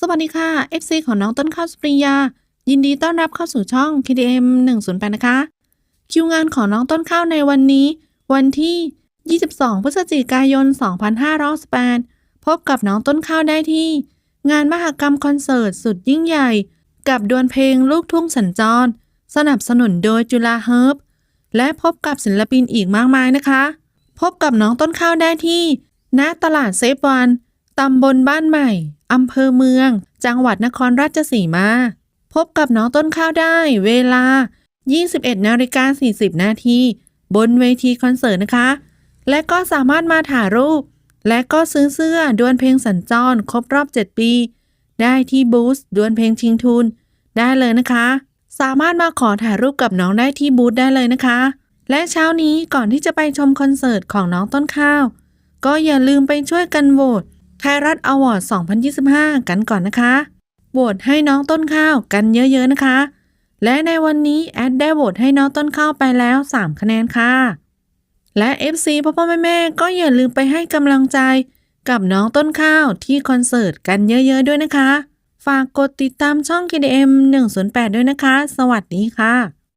สวัสดีค่ะ FC ของน้องต้นข้าวสุปริยา ยินดีต้อนรับเข้าสู่ช่อง KDM 108นะคะ คิวงานของน้องต้นข้าวในวันนี้ วันที่ 22 พฤศจิกายน 2518พบกับน้องต้นข้าวได้ที่ งานมหกรรมคอนเสิร์ตสุดยิ่งใหญ่ กับดวลเพลงลูกทุ่งสัญจร สนับสนุนโดยจุฬาเฮิร์บและพบกับศิลปินอีกมากมายนะคะ พบกับน้องต้นข้าวได้ที่ ณตลาดเซฟวันตำบลบ้านใหม่ อำเภอเมือง จังหวัดนครราชสีมา พบกับน้องต้นข้าวได้เวลา 21นาฬิกา40 นาที บนเวทีคอนเสิร์ตนะคะ และก็สามารถมาถ่ายรูป และก็ซื้อเสื้อดวลเพลงสัญจรครบรอบ 7 ปี ได้ที่บูธดวลเพลงชิงทุน ได้เลยนะคะ สามารถมาขอถ่ายรูปกับน้องได้ที่บูธได้เลยนะคะ และเช้านี้ก่อนที่จะไปชมคอนเสิร์ตของน้องต้นข้าว ก็อย่าลืมไปช่วยกันโหวต ไทยรัฐอวอร์ด 2025 กันก่อนนะคะโหวตให้น้องต้นข้าวกันเยอะๆนะคะ และในวันนี้แอดได้โหวตให้น้องต้นข้าวไปแล้ว 3 คะแนนค่ะ และ FC พ่อพ่อแม่แม่ก็อย่าลืมไปให้กำลังใจกับน้องต้นข้าวที่คอนเสิร์ตกันเยอะๆด้วยนะคะ ฝากกดติดตามช่อง KDM 108 ด้วยนะคะ สวัสดีค่ะ